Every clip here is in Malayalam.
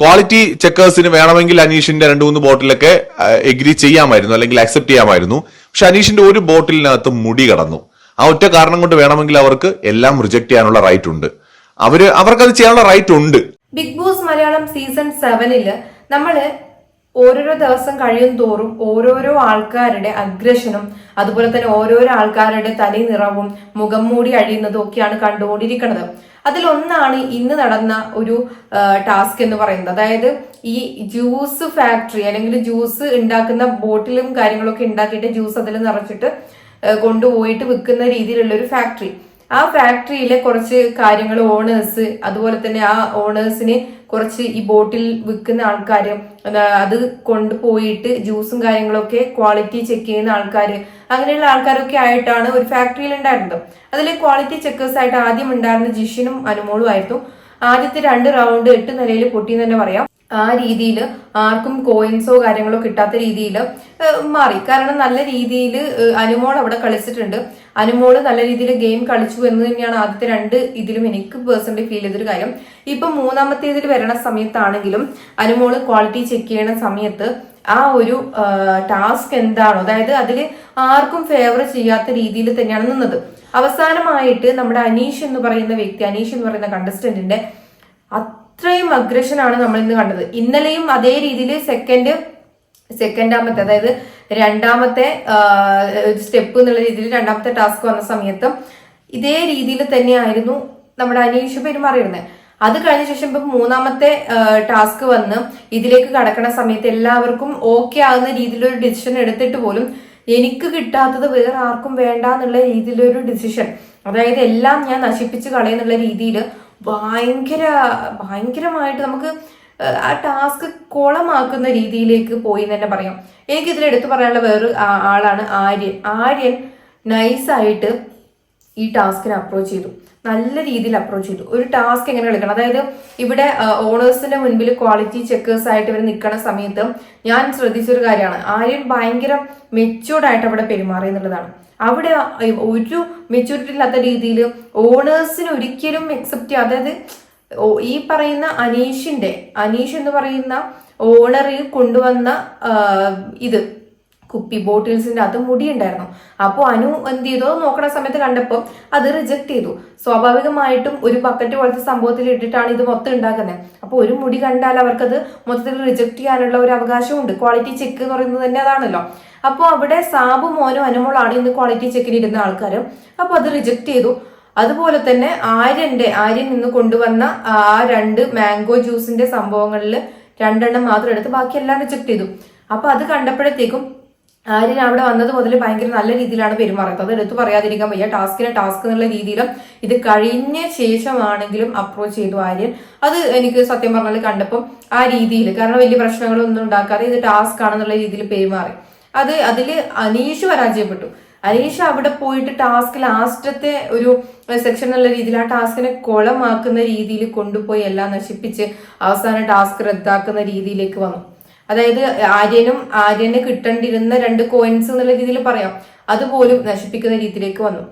ക്വാളിറ്റി ചെക്കേഴ്സിന് വേണമെങ്കിൽ അനീഷിന്റെ രണ്ട് മൂന്ന് ബോട്ടിലൊക്കെ എഗ്രി ചെയ്യാമായിരുന്നു അല്ലെങ്കിൽ അക്സെപ്റ്റ് ചെയ്യാമായിരുന്നു. പക്ഷെ അനീഷിന്റെ ഒരു ബോട്ടിലിനകത്ത് മുടി കടന്നു. ആ ഒറ്റ കാരണം കൊണ്ട് വേണമെങ്കിൽ അവർക്ക് എല്ലാം റിജക്ട് ചെയ്യാനുള്ള റൈറ്റ് ഉണ്ട്. അവർ അവർക്കത് ചെയ്യാനുള്ള റൈറ്റ് ഉണ്ട്. ബിഗ് ബോസ് മലയാളം സീസൺ സെവനിൽ നമ്മൾ ഓരോരോ ദിവസം കഴിയും തോറും ഓരോരോ ആൾക്കാരുടെ അഗ്രഷനും അതുപോലെ തന്നെ ഓരോരോ ആൾക്കാരുടെ തനി നിറവും മുഖം മൂടി അഴിയുന്നതും ഒക്കെയാണ് കണ്ടുകൊണ്ടിരിക്കുന്നത്. അതിലൊന്നാണ് ഇന്ന് നടന്ന ഒരു ടാസ്ക് എന്ന് പറയുന്നത്. അതായത് ഈ ജ്യൂസ് ഫാക്ടറി അല്ലെങ്കിൽ ജ്യൂസ് ഉണ്ടാക്കുന്ന ബോട്ടിലും കാര്യങ്ങളൊക്കെ ഉണ്ടാക്കിയിട്ട് ജ്യൂസ് അതിൽ നിറച്ചിട്ട് കൊണ്ടുപോയിട്ട് വിൽക്കുന്ന രീതിയിലുള്ള ഒരു ഫാക്ടറി. ആ ഫാക്ടറിയിലെ കുറച്ച് കാര്യങ്ങൾ ഓണേഴ്സ് അതുപോലെ തന്നെ ആ ഓണേഴ്സിന് കുറച്ച് ഈ ബോട്ടിൽ വിൽക്കുന്ന ആൾക്കാർ അത് കൊണ്ടുപോയിട്ട് ജ്യൂസും കാര്യങ്ങളൊക്കെ ക്വാളിറ്റി ചെക്ക് ചെയ്യുന്ന ആൾക്കാർ അങ്ങനെയുള്ള ആൾക്കാരൊക്കെ ആയിട്ടാണ് ഒരു ഫാക്ടറിയിൽ ഉണ്ടായിരുന്നത്. അതിൽ ക്വാളിറ്റി ചെക്കേഴ്സ് ആയിട്ട് ആദ്യം ഉണ്ടായിരുന്ന ജിഷിനും അനുമോളും ആയിരുന്നു. ആദ്യത്തെ രണ്ട് റൗണ്ട് എട്ട് നിലയിൽ പൊട്ടിയെന്ന് തന്നെ പറയാം. ആ രീതിയിൽ ആർക്കും കോയിൻസോ കാര്യങ്ങളോ കിട്ടാത്ത രീതിയിൽ മാറി. കാരണം നല്ല രീതിയിൽ അനുമോൾ അവിടെ കളിച്ചിട്ടുണ്ട്. അനുമോൾ നല്ല രീതിയിൽ ഗെയിം കളിച്ചു എന്ന് തന്നെയാണ് ആദ്യത്തെ രണ്ട് ഇതിലും എനിക്ക് പേഴ്സണലി ഫീൽ ചെയ്തൊരു കാര്യം. ഇപ്പൊ മൂന്നാമത്തെ ഇതിൽ വരണ സമയത്താണെങ്കിലും അനുമോൾ ക്വാളിറ്റി ചെക്ക് ചെയ്യണ സമയത്ത് ആ ഒരു ടാസ്ക് എന്താണോ അതായത് അതിൽ ആർക്കും ഫേവർ ചെയ്യാത്ത രീതിയിൽ തന്നെയാണ് നിന്നത്. അവസാനമായിട്ട് നമ്മുടെ അനീഷ് എന്ന് പറയുന്ന വ്യക്തി അനീഷ് എന്ന് പറയുന്ന കണ്ടസ്റ്റന്റിന്റെ അത്രയും അഗ്രഷൻ ആണ് നമ്മൾ ഇന്ന് കണ്ടത്. ഇന്നലെയും അതേ രീതിയിൽ സെക്കൻഡ് സെക്കൻഡാമത്തെ അതായത് രണ്ടാമത്തെ സ്റ്റെപ്പ് എന്നുള്ള രീതിയിൽ രണ്ടാമത്തെ ടാസ്ക് വന്ന സമയത്തും ഇതേ രീതിയിൽ തന്നെയായിരുന്നു നമ്മുടെ അനീഷ് പെരുമാറിയിരുന്നത് അത് കഴിഞ്ഞ ശേഷം ഇപ്പം മൂന്നാമത്തെ ടാസ്ക് വന്ന് ഇതിലേക്ക് കടക്കണ സമയത്ത് എല്ലാവർക്കും ഓക്കെ ആകുന്ന രീതിയിലൊരു ഡിസിഷൻ എടുത്തിട്ട് പോലും എനിക്ക് കിട്ടാത്തത് വേറെ ആർക്കും വേണ്ട എന്നുള്ള രീതിയിലൊരു ഡിസിഷൻ അതായത് എല്ലാം ഞാൻ നശിപ്പിച്ച് കളയുന്നുള്ള രീതിയിൽ ഭയങ്കര ഭയങ്കരമായിട്ട് നമുക്ക് ആ ടാസ്ക് കുളമാക്കുന്ന രീതിയിലേക്ക് പോയി എന്ന് തന്നെ പറയാം. എനിക്ക് ഇതിൽ എടുത്തു പറയാനുള്ള വേറൊരു ആളാണ് ആര്യൻ. ആര്യൻ നൈസായിട്ട് ഈ ടാസ്കിനെ അപ്രോച്ച് ചെയ്തു. നല്ല രീതിയിൽ അപ്രോച്ച് ചെയ്തു. ഒരു ടാസ്ക് എങ്ങനെ കളിക്കണം അതായത് ഇവിടെ ഓണേഴ്സിന്റെ മുൻപിൽ ക്വാളിറ്റി ചെക്കേഴ്സ് ആയിട്ട് ഇവർ നിൽക്കുന്ന സമയത്ത് ഞാൻ ശ്രദ്ധിച്ചൊരു കാര്യമാണ്. ആര്യൻ ഭയങ്കര മെച്ചൂർഡ് ആയിട്ട് അവിടെ പെരുമാറി എന്നുള്ളതാണ്. അവിടെ ഒരു മെച്യൂരിറ്റി ഇല്ലാത്ത രീതിയിൽ ഓണേഴ്സിന് ഒരിക്കലും അക്സെപ്റ്റ് അതായത് ഈ പറയുന്ന അനീഷിന്റെ അനീഷ് എന്ന് പറയുന്ന ഓണറിൽ കൊണ്ടുവന്ന ഇത് കുപ്പി ബോട്ടിൽസിന്റെ അത് മുടി ഉണ്ടായിരുന്നു അപ്പോൾ അനു എന്ത് ചെയ്തോ? നോക്കണ സമയത്ത് കണ്ടപ്പോൾ അത് റിജക്ട് ചെയ്തു. സ്വാഭാവികമായിട്ടും ഒരു ബക്കറ്റ് പോലത്തെ സംഭവത്തിൽ ഇട്ടിട്ടാണ് ഇത് മൊത്തം ഉണ്ടാക്കുന്നത്. അപ്പോൾ ഒരു മുടി കണ്ടാൽ അവർക്കത് മൊത്തത്തിൽ റിജക്ട് ചെയ്യാനുള്ള ഒരു അവകാശമുണ്ട്. ക്വാളിറ്റി ചെക്ക് എന്ന് പറയുന്നത് തന്നെ അതാണല്ലോ. അപ്പോൾ അവിടെ സാബു മോനും അനുമോളാണ് ഇന്ന് ക്വാളിറ്റി ചെക്കിന് ഇരുന്ന ആൾക്കാർ അപ്പോൾ അത് റിജക്ട് ചെയ്തു. അതുപോലെ തന്നെ ആര്യന്റെ ആര്യൻ നിന്ന് കൊണ്ടുവന്ന ആ രണ്ട് മാംഗോ ജ്യൂസിന്റെ സംഭവങ്ങളിൽ രണ്ടെണ്ണം മാത്രം എടുത്ത് ബാക്കി എല്ലാം റിജക്ട് ചെയ്തു. അപ്പൊ അത് കണ്ടപ്പോഴത്തേക്കും ആര്യൻ അവിടെ വന്നത് മുതൽ ഭയങ്കര നല്ല രീതിയിലാണ് പെരുമാറുന്നത്. എടുത്തു പറയാതിരിക്കാൻ വയ്യ. ടാസ്കിനെ ടാസ്ക് എന്നുള്ള രീതിയിലും ഇത് കഴിഞ്ഞ ശേഷമാണെങ്കിലും അപ്രോച്ച് ചെയ്തു ആര്യൻ. അത് എനിക്ക് സത്യം പറഞ്ഞാൽ കണ്ടപ്പോൾ ആ രീതിയിൽ കാരണം വലിയ പ്രശ്നങ്ങളൊന്നും ഉണ്ടാക്കാതെ ഇത് ടാസ്ക് ആണെന്നുള്ള രീതിയിൽ പെരുമാറി. അത് അതിൽ അനീഷ് പരാജയപ്പെട്ടു. അനീഷ് അവിടെ പോയിട്ട് ടാസ്ക് ലാസ്റ്റത്തെ ഒരു സെക്ഷൻ എന്നുള്ള രീതിയിൽ ആ ടാസ്കിനെ കുളമാക്കുന്ന രീതിയിൽ കൊണ്ടുപോയി എല്ലാം നശിപ്പിച്ച് അവസാന ടാസ്ക് റദ്ദാക്കുന്ന രീതിയിലേക്ക് വന്നു. അതായത് ആര്യനും ആര്യന് കിട്ടേണ്ടിരുന്ന രണ്ട് കോയിൻസ് എന്നുള്ള രീതിയിൽ പറയാം. അതുപോലും നശിപ്പിക്കുന്ന രീതിയിലേക്ക് വന്നു.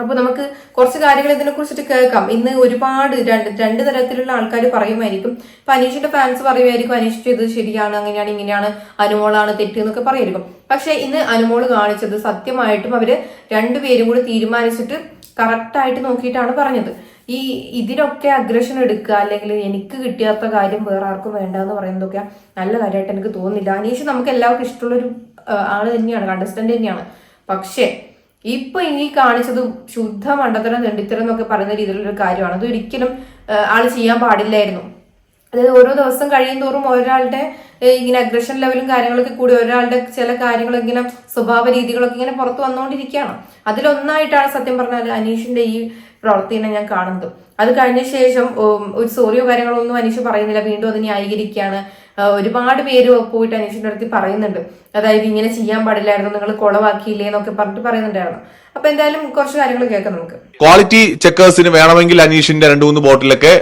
അപ്പൊ നമുക്ക് കുറച്ച് കാര്യങ്ങൾ ഇതിനെ കുറിച്ചിട്ട് കേൾക്കാം. ഇന്ന് ഒരുപാട് രണ്ട് രണ്ട് തരത്തിലുള്ള ആൾക്കാർ പറയുമായിരിക്കും. ഇപ്പൊ അനീഷിന്റെ ഫാൻസ് പറയുമായിരിക്കും അനീഷ് ചെയ്തത് ശരിയാണ് അങ്ങനെയാണ് ഇങ്ങനെയാണ് അനുമോളാണ് തെറ്റ് എന്നൊക്കെ പറയുമായിരിക്കും. പക്ഷെ ഇന്ന് അനുമോൾ കാണിച്ചത് സത്യമായിട്ടും അവർ രണ്ടുപേരും കൂടി തീരുമാനിച്ചിട്ട് കറക്റ്റായിട്ട് നോക്കിയിട്ടാണ് പറഞ്ഞത്. ഈ ഇതിനൊക്കെ അഗ്രഷൻ എടുക്കുക അല്ലെങ്കിൽ എനിക്ക് കിട്ടിയാത്ത കാര്യം വേറെ ആർക്കും വേണ്ട എന്ന് പറയുന്നതൊക്കെ നല്ല കാര്യമായിട്ട് എനിക്ക് തോന്നുന്നില്ല. അനീഷ് നമുക്ക് എല്ലാവർക്കും ഇഷ്ടമുള്ളൊരു ആൾ തന്നെയാണ് കണ്ടസ്റ്റന്റ് തന്നെയാണ്. പക്ഷേ ഇപ്പൊ ഇനി കാണിച്ചത് ശുദ്ധ മണ്ടത്തരം തെണ്ടിത്തരം എന്നൊക്കെ പറയുന്ന രീതിയിലുള്ള ഒരു കാര്യമാണ്. അത് ഒരിക്കലും ആൾ ചെയ്യാൻ പാടില്ലായിരുന്നു. അതായത് ഓരോ ദിവസം കഴിയും തോറും ഒരാളുടെ ഇങ്ങനെ അഗ്രഷൻ ലെവലും കാര്യങ്ങളൊക്കെ കൂടി ഒരാളുടെ ചില കാര്യങ്ങൾ ഇങ്ങനെ സ്വഭാവ രീതികളൊക്കെ ഇങ്ങനെ പുറത്തു വന്നുകൊണ്ടിരിക്കുകയാണ്. അതിലൊന്നായിട്ടാണ് സത്യം പറഞ്ഞാൽ അനീഷിന്റെ ഈ പ്രവൃത്തിനെ ഞാൻ കാണുന്നത്. അത് കഴിഞ്ഞ ശേഷം ഒരു സോറിയോ കാര്യങ്ങളൊന്നും അനീഷ് പറയുന്നില്ല. വീണ്ടും അത് ന്യായീകരിക്കുകയാണ്. ഒരുപാട് പേര് പോയിട്ട് അനീഷിന്റെ അടുത്ത് പറയുന്നുണ്ട്. അതായത് ഇങ്ങനെ ചെയ്യാൻ പാടില്ലായിരുന്നു നിങ്ങൾ കുളവാക്കിയില്ലേ എന്നൊക്കെ പറഞ്ഞിട്ട് പറയുന്നുണ്ടായിരുന്നു. അപ്പൊ എന്തായാലും കുറച്ച് കാര്യങ്ങൾ കേൾക്കാം നമുക്ക്. ക്വാളിറ്റി ചെക്കേഴ്സിന് വേണമെങ്കിൽ അനീഷിന്റെ രണ്ട് മൂന്ന് ബോട്ടിലൊക്കെ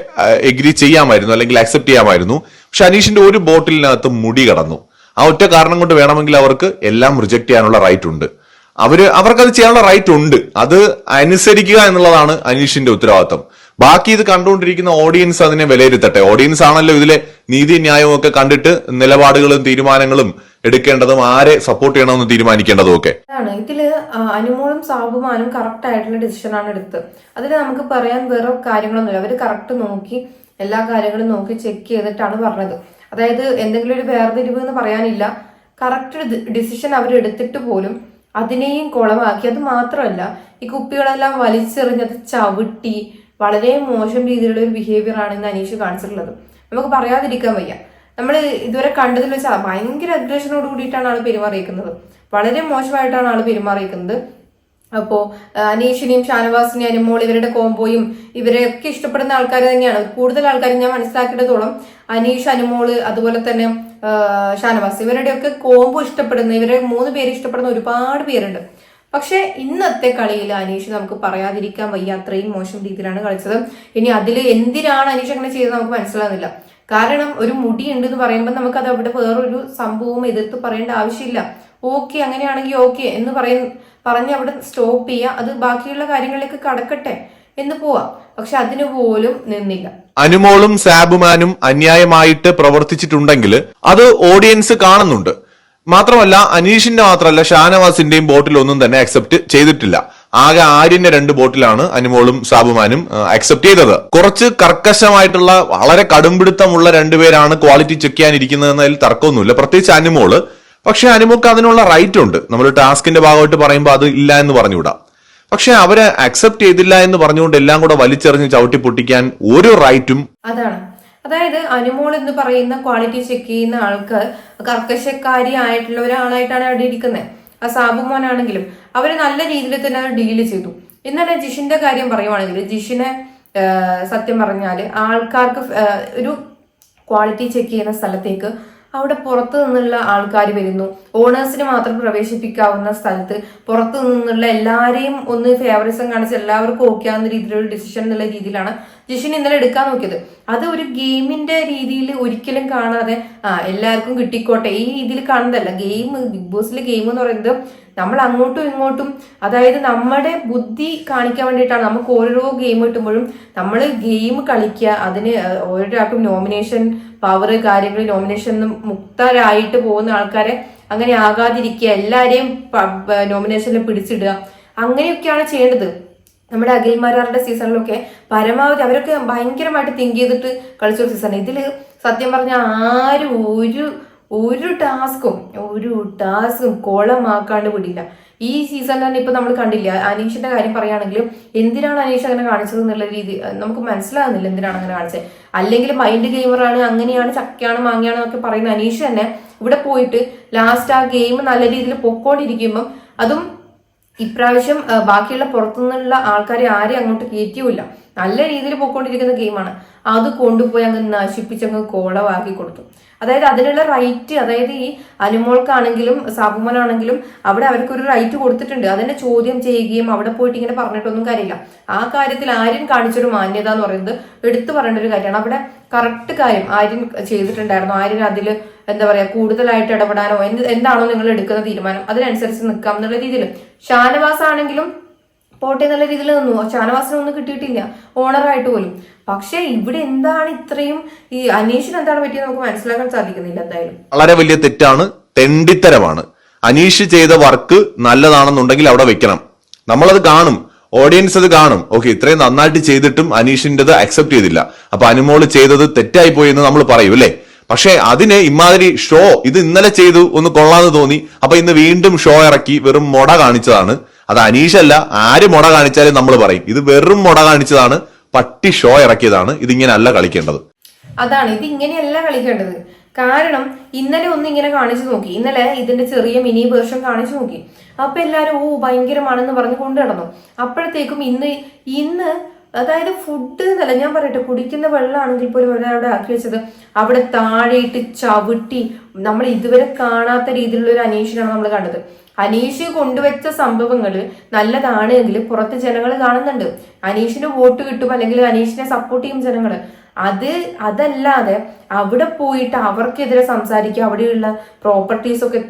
എഗ്രി ചെയ്യാമായിരുന്നു അല്ലെങ്കിൽ അക്സെപ്റ്റ് ചെയ്യാമായിരുന്നു. പക്ഷെ അനീഷിന്റെ ഒരു ബോട്ടിലിനകത്ത് മുടി കടന്നു. ആ ഒറ്റ കാരണം കൊണ്ട് വേണമെങ്കിൽ അവർക്ക് എല്ലാം റിജക്ട് ചെയ്യാനുള്ള റൈറ്റ് ഉണ്ട്. അവർ അവർക്കത് ചെയ്യാനുള്ള റൈറ്റ് ഉണ്ട്. അത് അനുസരിക്കുക എന്നുള്ളതാണ് അനീഷിന്റെ ഉത്തരവാദിത്വം. ബാക്കി ഇത് കണ്ടുകൊണ്ടിരിക്കുന്ന ഓഡിയൻസ് അതിനെ വിലയിരുത്തട്ടെ. ഓഡിയൻസ് ആണല്ലോ ഇതിലെ നീതി ന്യായവും ഒക്കെ കണ്ടിട്ട് നിലപാടുകളും തീരുമാനങ്ങളും എടുക്കേണ്ടതും ആരെ സപ്പോർട്ട് ചെയ്യണമെന്ന് തീരുമാനിക്കേണ്ടതും ഒക്കെ ഇതിൽ അനുമോളും സാബുമാനും കറക്റ്റ് ആയിട്ടുള്ള ആണ് എടുത്തത്. അതിൽ നമുക്ക് പറയാൻ വേറെ കാര്യങ്ങളൊന്നുമില്ല. അവർ കറക്റ്റ് നോക്കി എല്ലാ കാര്യങ്ങളും നോക്കി ചെക്ക് ചെയ്തിട്ടാണ് പറഞ്ഞത്. അതായത് എന്തെങ്കിലും ഒരു വേർതിരിവ് എന്ന് പറയാനില്ല. കറക്റ്റ് ഡിസിഷൻ അവർ എടുത്തിട്ട് പോലും അതിനെയും കുളമാക്കി. അത് മാത്രമല്ല ഈ കുപ്പികളെല്ലാം വലിച്ചെറിഞ്ഞത് ചവിട്ടി വളരെ മോശം രീതിയിലുള്ള ഒരു ബിഹേവിയർ ആണ് ഇന്ന് അനീഷ് കാണിച്ചിട്ടുള്ളത്. നമുക്ക് പറയാതിരിക്കാൻ വയ്യ. നമ്മൾ ഇതുവരെ കണ്ടതിൽ വെച്ചാൽ ഭയങ്കര അഗ്രഷനോട് കൂടിയിട്ടാണ് ആൾ പെരുമാറിയിരിക്കുന്നത്. വളരെ മോശമായിട്ടാണ് ആൾ പെരുമാറിയിരിക്കുന്നത്. അപ്പോ ആ, അനീഷിനെയും ഷാനവാസിനെയും അനുമോൾ ഇവരുടെ കോംബോയും ഇവരെയൊക്കെ ഇഷ്ടപ്പെടുന്ന ആൾക്കാർ തന്നെയാണ്. കൂടുതൽ ആൾക്കാർ ഞാൻ മനസ്സിലാക്കിയിടത്തോളം അനീഷ് അനുമോൾ അതുപോലെ തന്നെ ഷാനവാസ്. ഇവരുടെയൊക്കെ കോമ്പോ ഇഷ്ടപ്പെടുന്ന ഇവരെ മൂന്ന് പേര് ഇഷ്ടപ്പെടുന്ന ഒരുപാട് പേരുണ്ട്. പക്ഷെ ഇന്നത്തെ കളിയിൽ അനീഷ് നമുക്ക് പറയാതിരിക്കാൻ വയ്യ. അത്രയും മോശം രീതിയിലാണ് കളിച്ചത്. ഇനി അതിൽ എന്തിനാണ് അനീഷ് അങ്ങനെ ചെയ്തത് നമുക്ക് മനസ്സിലാകുന്നില്ല കാരണം ഒരു മുടി ഉണ്ട് എന്ന് പറയുമ്പോൾ നമുക്ക് അത് അവിടെ വേറൊരു സംഭവം എതിർത്ത് പറയേണ്ട ആവശ്യമില്ല. ഓക്കെ അങ്ങനെയാണെങ്കിൽ ഓക്കെ എന്ന് പറയ പറഞ്ഞ് അവിടെ സ്റ്റോപ്പ് ചെയ്യുക അത് ബാക്കിയുള്ള കാര്യങ്ങളിലേക്ക് കടക്കട്ടെ. എന്ന് പോവാം. പക്ഷെ അതിന് പോലും നിന്നില്ല. അനുമോളും സാബുമാനും അന്യായമായിട്ട് പ്രവർത്തിച്ചിട്ടുണ്ടെങ്കിൽ അത് ഓഡിയൻസ് കാണുന്നുണ്ട്. മാത്രമല്ല അനീഷിന്റെ മാത്രമല്ല ഷാനവാസിന്റെയും ബോട്ടിൽ ഒന്നും തന്നെ അക്സെപ്റ്റ് ചെയ്തിട്ടില്ല. ആകെ ആര്യന്റെ രണ്ട് ബോട്ടിലാണ് അനുമോളും സാബുമാനും അക്സെപ്റ്റ് ചെയ്തത്. കുറച്ച് കർക്കശമായിട്ടുള്ള വളരെ കടുംപിടുത്തമുള്ള രണ്ടുപേരാണ് ക്വാളിറ്റി ചെക്ക് ചെയ്യാനിരിക്കുന്നതെന്നതിൽ തർക്കമൊന്നുമില്ല. പ്രത്യേകിച്ച് അനുമോൾ. പക്ഷെ അനുമോക്ക് അതിനുള്ള റൈറ്റ് ഉണ്ട്. നമ്മൾ ടാസ്കിന്റെ ഭാഗമായിട്ട് പറയുമ്പോൾ അത് ഇല്ല എന്ന് പറഞ്ഞുകൂടാ പക്ഷെ അവരെ അക്സെപ്റ്റ് ചെയ്തില്ല എന്ന് പറഞ്ഞുകൊണ്ട് എല്ലാം കൂടെ വലിച്ചെറിഞ്ഞ് ചവിട്ടി പൊട്ടിക്കാൻ ഒരു റൈറ്റും അതാണ്. അതായത് അനുമോൾ എന്ന് പറയുന്ന ക്വാളിറ്റി ചെക്ക് ചെയ്യുന്ന ആൾക്ക് കർക്കശക്കാരി ആയിട്ടുള്ള ഒരാളായിട്ടാണ് അവിടെ ഇരിക്കുന്നത് ആ സാബു അവർ നല്ല രീതിയിൽ തന്നെ അത് ഡീൽ ചെയ്തു. ഇന്നലെ ജിഷിന്റെ കാര്യം പറയുവാണെങ്കിൽ ജിഷിനെ സത്യം പറഞ്ഞാൽ ആൾക്കാർക്ക് ഒരു ക്വാളിറ്റി ചെക്ക് ചെയ്യുന്ന സ്ഥലത്തേക്ക് അവിടെ പുറത്തു നിന്നുള്ള ആൾക്കാർ വരുന്നു. ഓണേഴ്സിന് മാത്രം പ്രവേശിപ്പിക്കാവുന്ന സ്ഥലത്ത് പുറത്തു നിന്നുള്ള എല്ലാവരെയും ഒന്ന് ഫേവറിസം കാണിച്ച് എല്ലാവർക്കും ഓക്കെ ആവുന്ന രീതിയിലുള്ള ഡിസിഷൻ എന്നുള്ള രീതിയിലാണ് ജിഷിൻ ഇന്നലെ എടുക്കാൻ നോക്കിയത്. അത് ഒരു ഗെയിമിന്റെ രീതിയിൽ ഒരിക്കലും കാണാതെ ആ എല്ലാവർക്കും കിട്ടിക്കോട്ടെ. ഈ രീതിയിൽ കാണുന്നതല്ല. ഗെയിം ബിഗ് ബോസിലെ ഗെയിം എന്ന് പറയുന്നത് നമ്മൾ അങ്ങോട്ടും ഇങ്ങോട്ടും അതായത് നമ്മുടെ ബുദ്ധി കാണിക്കാൻ വേണ്ടിയിട്ടാണ്. നമുക്ക് ഓരോ ഗെയിം കിട്ടുമ്പോഴും നമ്മൾ ഗെയിം കളിക്കുക അതിന് ഓരോരാൾക്കും നോമിനേഷൻ പവർ കാര്യങ്ങൾ നോമിനേഷൻ മുക്തരായിട്ട് പോകുന്ന ആൾക്കാരെ അങ്ങനെ ആകാതിരിക്കുക എല്ലാവരെയും നോമിനേഷനിൽ പിടിച്ചിടുക. അങ്ങനെയൊക്കെയാണ് ചെയ്യേണ്ടത്. നമ്മുടെ അഖിൽമാരാറുടെ സീസണിലൊക്കെ പരമാവധി അവരൊക്കെ ഭയങ്കരമായിട്ട് തിങ്ക് ചെയ്തിട്ട് കളിച്ച ഒരു സീസൺ ഇതിൽ സത്യം പറഞ്ഞാൽ ആരും ഒരു ഒരു ടാസ്കും ഒരു ടാസ്കും കോളമാക്കാണ്ട് വിടില്ല. ഈ സീസണിൽ തന്നെ ഇപ്പൊ നമ്മൾ കണ്ടില്ല? അനീഷിന്റെ കാര്യം പറയുകയാണെങ്കിലും എന്തിനാണ് അനീഷ് അങ്ങനെ കാണിച്ചത് എന്നുള്ള രീതി നമുക്ക് മനസ്സിലാകുന്നില്ല എന്തിനാണ് അങ്ങനെ കാണിച്ചത്. അല്ലെങ്കിൽ മൈൻഡ് ഗെയിമറാണ് അങ്ങനെയാണ് ചക്കയാണ് മാങ്ങയാണ് എന്നൊക്കെ പറയുന്ന അനീഷ് തന്നെ ഇവിടെ പോയിട്ട് ലാസ്റ്റ് ആ ഗെയിം നല്ല രീതിയിൽ പൊക്കോണ്ടിരിക്കുമ്പം അതും ഇപ്രാവശ്യം ബാക്കിയുള്ള പുറത്തുനിന്നുള്ള ആൾക്കാരെ ആരെയും അങ്ങോട്ട് കയറ്റിയുമില്ല നല്ല രീതിയിൽ പോയിക്കൊണ്ടിരിക്കുന്ന ഗെയിമാണ്. അത് കൊണ്ടുപോയി അങ്ങ് നശിപ്പിച്ച് അങ്ങ് കോളവാക്കി കൊടുത്തു. അതായത് അതിനുള്ള റൈറ്റ് അതായത് ഈ അനുമോൾക്കാണെങ്കിലും സാബുമോനാണെങ്കിലും അവിടെ അവർക്കൊരു റൈറ്റ് കൊടുത്തിട്ടുണ്ട്. അതിനെ ചോദ്യം ചെയ്യുകയും അവിടെ പോയിട്ട് ഇങ്ങനെ പറഞ്ഞിട്ടൊന്നും കാര്യമില്ല. ആ കാര്യത്തിൽ ആര്യൻ കാണിച്ചൊരു മാന്യത എന്ന് പറയുന്നത് എടുത്തു പറയേണ്ട ഒരു കാര്യമാണ്. അവിടെ കറക്റ്റ് കാര്യം ആര്യൻ ചെയ്തിട്ടുണ്ടായിരുന്നു. ആര്യൻ അതിൽ എന്താ പറയാ കൂടുതലായിട്ട് ഇടപെടാനോ എന്ത് എന്താണോ നിങ്ങൾ എടുക്കുന്ന തീരുമാനം. അതിനനുസരിച്ച് നിൽക്കാം എന്നുള്ള രീതിയിൽ. ഷാനവാസ് ആണെങ്കിലും പോട്ടെ എന്നുള്ള രീതിയിൽ നിന്നു. ഷാനവാസിനെ ഒന്നും കിട്ടിയിട്ടില്ല. ഓണറായിട്ട് പോലും പക്ഷെ ഇവിടെ എന്താണ് ഇത്രയും ഈ അനീഷിന് എന്താണ് പറ്റിയത് നമുക്ക് മനസ്സിലാക്കാൻ സാധിക്കുന്നില്ല എന്തായാലും. വളരെ വലിയ തെറ്റാണ്. തെണ്ടിത്തരമാണ്. അനീഷ് ചെയ്ത വർക്ക് നല്ലതാണെന്നുണ്ടെങ്കിൽ അവിടെ വെക്കണം. നമ്മളത് കാണും. ഓഡിയൻസ് അത് കാണും. ഓക്കെ ഇത്രയും നന്നായിട്ട് ചെയ്തിട്ടും അനീഷിന്റെത് അക്സെപ്റ്റ് ചെയ്തില്ല. അപ്പൊ അനുമോൾ ചെയ്തത് തെറ്റായി പോയി എന്ന് നമ്മൾ പറയും അല്ലേ? പക്ഷെ അതിന് ഇമാതിരി ഷോ ഇത് ഇന്നലെ ചെയ്തു ഒന്ന് കൊള്ളാന്ന് തോന്നി. അപ്പൊ ഇന്ന് വീണ്ടും ഷോ ഇറക്കി വെറും മൊട കാണിച്ചതാണ്. അത് അനീഷല്ല ആര് മുട കാണിച്ചാലും നമ്മൾ പറയും. ഇത് വെറും മുട കാണിച്ചതാണ് പട്ടി ഷോ ഇറക്കിയതാണ് ഇതിങ്ങനെ അല്ല കളിക്കേണ്ടത്. അതാണ് ഇത് ഇങ്ങനെയല്ല കളിക്കേണ്ടത്. കാരണം ഇന്നലെ ഒന്ന് ഇങ്ങനെ കാണിച്ചു നോക്കി. ഇന്നലെ ഇതിന്റെ ചെറിയ മിനി വേർഷൻ കാണിച്ചു നോക്കി. അപ്പൊ എല്ലാരും ഓ ഭയങ്കരമാണെന്ന് പറഞ്ഞ് കൊണ്ടു നടന്നു. അപ്പോഴത്തേക്കും ഇന്ന് ഇന്ന് അതായത് ഫുഡ് എന്നല്ല ഞാൻ പറയട്ടെ കുടിക്കുന്ന വെള്ളമാണെങ്കിൽ പോലും അവരെ അവിടെ ആക്കി വെച്ചത്. അവിടെ താഴെയിട്ട് ചവിട്ടി നമ്മൾ ഇതുവരെ കാണാത്ത രീതിയിലുള്ള ഒരു അനീഷിനാണ് നമ്മൾ കണ്ടത്. അനീഷ് കൊണ്ടുവച്ച സംഭവങ്ങൾ നല്ലതാണ് എങ്കിൽ പുറത്ത് ജനങ്ങൾ കാണുന്നുണ്ട്. അനീഷിന് വോട്ട് കിട്ടും അല്ലെങ്കിൽ അനീഷിനെ സപ്പോർട്ട് ചെയ്യും ജനങ്ങൾ. അത് അതല്ലാതെ അവിടെ പോയിട്ട് അവർക്കെതിരെ സംസാരിക്കുക അവിടെയുള്ള പ്രോപ്പർട്ടീസ് ഒക്കെ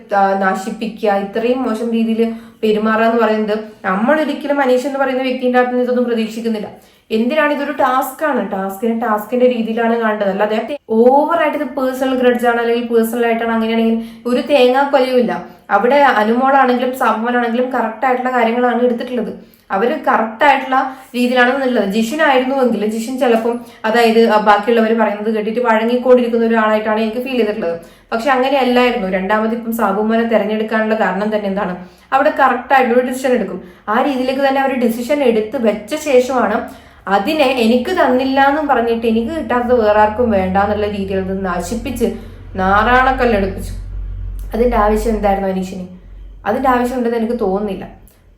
നശിപ്പിക്കുക ഇത്രയും മോശം രീതിയിൽ പെരുമാറുക എന്ന് പറയുന്നത് നമ്മൾ ഒരിക്കലും അനീഷ് എന്ന് പറയുന്ന വ്യക്തിന്റെ അടുത്ത് ഇതൊന്നും പ്രതീക്ഷിക്കുന്നില്ല. എന്തിനാണ് ഇതൊരു ടാസ്ക് ആണ്? ടാസ്കിനെ ടാസ്കിന്റെ രീതിയിലാണ് കാണേണ്ടത്. ഓവർ ആയിട്ട് ഇത് പേഴ്സണൽ ഗ്രഡ്ജ് ആണ് അല്ലെങ്കിൽ പേഴ്സണൽ ആയിട്ടാണ് അങ്ങനെയാണെങ്കിൽ ഒരു തേങ്ങാക്കൊലയും ഇല്ല അവിടെ അനുമോളാണെങ്കിലും സമ്മനാണെങ്കിലും കറക്റ്റ് ആയിട്ടുള്ള കാര്യങ്ങളാണ് എടുത്തിട്ടുള്ളത്. അവർ കറക്റ്റ് ആയിട്ടുള്ള രീതിയിലാണ് നിന്നുള്ളത് ജിഷിൻ ആയിരുന്നുവെങ്കിൽ ജിഷൻ ചിലപ്പം അതായത് ബാക്കിയുള്ളവർ പറയുന്നത് കേട്ടിട്ട് വഴങ്ങിക്കൊണ്ടിരിക്കുന്ന ഒരാളായിട്ടാണ് എനിക്ക് ഫീൽ ചെയ്തിട്ടുള്ളത്. പക്ഷെ അങ്ങനെയല്ലായിരുന്നു. രണ്ടാമത് ഇപ്പം സാബുമാനെ തെരഞ്ഞെടുക്കാനുള്ള കാരണം തന്നെ എന്താണ്? അവിടെ കറക്റ്റ് ആയിട്ടുള്ള ഡിസിഷൻ എടുക്കും. ആ രീതിയിലേക്ക് തന്നെ അവർ ഡിസിഷൻ എടുത്ത് വെച്ച ശേഷമാണ് അതിനെ എനിക്ക് തന്നില്ല എന്നും പറഞ്ഞിട്ട് എനിക്ക് കിട്ടാത്തത് വേറെ ആർക്കും വേണ്ട എന്നുള്ള രീതിയിൽ അത് നശിപ്പിച്ച് നാറാണക്കല്ലെടുപ്പിച്ചു അതിന്റെ ആവശ്യം എന്തായിരുന്നു അനീഷിന്? അതിന്റെ ആവശ്യം ഉണ്ടെന്ന് എനിക്ക് തോന്നുന്നില്ല.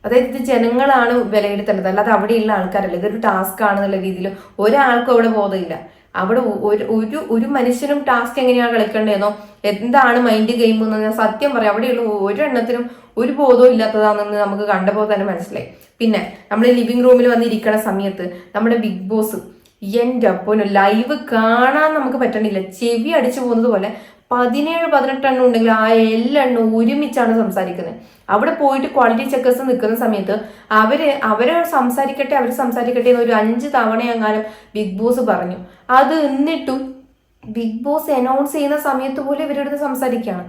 അതായത് ഇത് ജനങ്ങളാണ് വിലയിരുത്തേണ്ടത്. അല്ലാതെ അവിടെയുള്ള ആൾക്കാരല്ല. ഇതൊരു ടാസ്ക് ആണെന്നുള്ള രീതിയിൽ ഒരാൾക്കും അവിടെ ബോധമില്ല. അവിടെ ഒരു ഒരു ഒരു മനുഷ്യനും ടാസ്ക് എങ്ങനെയാണ് കളിക്കേണ്ടതെന്നോ എന്താണ് മൈൻഡ് ഗെയിം എന്ന് ഞാൻ സത്യം പറയാം. അവിടെയുള്ള ഒരെണ്ണത്തിനും ഒരു ബോധവും ഇല്ലാത്തതാണെന്ന് നമുക്ക് കണ്ടപ്പോൾ തന്നെ മനസ്സിലായി. പിന്നെ നമ്മൾ ലിവിങ് റൂമിൽ വന്നിരിക്കണ സമയത്ത് നമ്മുടെ ബിഗ് ബോസ് എന്റെ അപ്പോനും ലൈവ് കാണാൻ നമുക്ക് പറ്റണില്ല. ചെവി അടിച്ചു പോകുന്നത് പോലെ പതിനേഴ് പതിനെട്ടെണ്ണം ഉണ്ടെങ്കിൽ ആ എല്ലെണ്ണം ഒരുമിച്ചാണ് സംസാരിക്കുന്നത്. അവിടെ പോയിട്ട് ക്വാളിറ്റി ചെക്കേഴ്സ് നിൽക്കുന്ന സമയത്ത് അവർ അവരെ സംസാരിക്കട്ടെ അവർ സംസാരിക്കട്ടെ എന്ന് ഒരു അഞ്ച് തവണ എങ്ങാനും ബിഗ് ബോസ് പറഞ്ഞു. അത് എന്നിട്ടും ബിഗ് ബോസ് അനൗൺസ് ചെയ്യുന്ന സമയത്ത് പോലും ഇവരുടെ സംസാരിക്കുകയാണ്.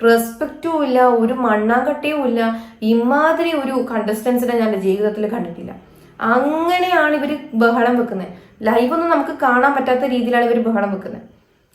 റെസ്പെക്റ്റും ഇല്ല ഒരു മണ്ണാങ്കട്ടയും ഇല്ല ഇമാതിരി ഒരു കണ്ടസ്റ്റൻസിനെ ഞാൻ ജീവിതത്തിൽ കണ്ടിട്ടില്ല. അങ്ങനെയാണ് ഇവർ ബഹളം വെക്കുന്നത്. ലൈവൊന്നും നമുക്ക് കാണാൻ പറ്റാത്ത രീതിയിലാണ് ഇവർ ബഹളം വെക്കുന്നത്.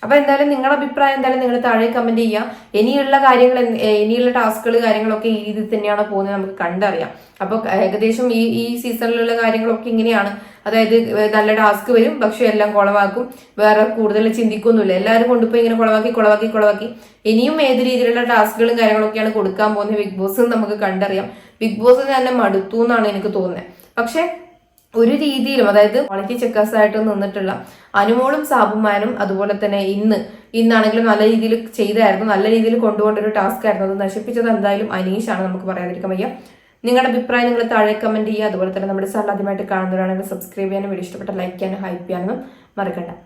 അപ്പൊ എന്തായാലും നിങ്ങളുടെ അഭിപ്രായം എന്തായാലും നിങ്ങൾ താഴെ കമന്റ് ചെയ്യുക. ഇനിയുള്ള കാര്യങ്ങൾ ഇനിയുള്ള ടാസ്കുകൾ കാര്യങ്ങളൊക്കെ ഈ രീതിയിൽ തന്നെയാണ് പോകുന്നത് നമുക്ക് കണ്ടറിയാം. അപ്പൊ ഏകദേശം ഈ ഈ സീസണിലുള്ള കാര്യങ്ങളൊക്കെ ഇങ്ങനെയാണ്. അതായത് നല്ല ടാസ്ക് വരും പക്ഷെ എല്ലാം കുളവാക്കും. വേറെ കൂടുതൽ ചിന്തിക്കൊന്നുമില്ല. എല്ലാവരും കൊണ്ടുപോയി ഇങ്ങനെ കുളവാക്കി കുളവാക്കി കുളവാക്കി. ഇനിയും ഏത് രീതിയിലുള്ള ടാസ്കുകളും കാര്യങ്ങളൊക്കെയാണ് കൊടുക്കാൻ പോകുന്നത് ബിഗ് ബോസ് നമുക്ക് കണ്ടറിയാം. ബിഗ് ബോസ് തന്നെ മടുത്തു എന്നാണ് എനിക്ക് തോന്നുന്നത്. പക്ഷെ ഒരു രീതിയിലും അതായത് ക്വാളിറ്റി ചെക്കേഴ്സ് ആയിട്ട് നിന്നിട്ടുള്ള അനുമോളും സാബുമാനും അതുപോലെ തന്നെ ഇന്ന് ഇന്നാണെങ്കിലും നല്ല രീതിയിൽ ചെയ്തായിരുന്നു നല്ല രീതിയിൽ കൊണ്ടുപോകേണ്ട ഒരു ടാസ്ക് ആയിരുന്നു. അത് നശിപ്പിച്ചത് എന്തായാലും അനീഷാണ് നമുക്ക് പറയാതിരിക്കാൻ വയ്യ. നിങ്ങളുടെ അഭിപ്രായം നിങ്ങൾ താഴെ കമന്റ് ചെയ്യുക. അതുപോലെ തന്നെ നമ്മുടെ ചാനൽ ആദ്യമായിട്ട് കാണുന്നവരാണെങ്കിൽ സബ്സ്ക്രൈബ് ചെയ്യാനും വീഡിയോ ഇഷ്ടപ്പെട്ട ലൈക്ക് ചെയ്യാനും ഹൈപ്പ് ചെയ്യാനും മറക്കണ്ട.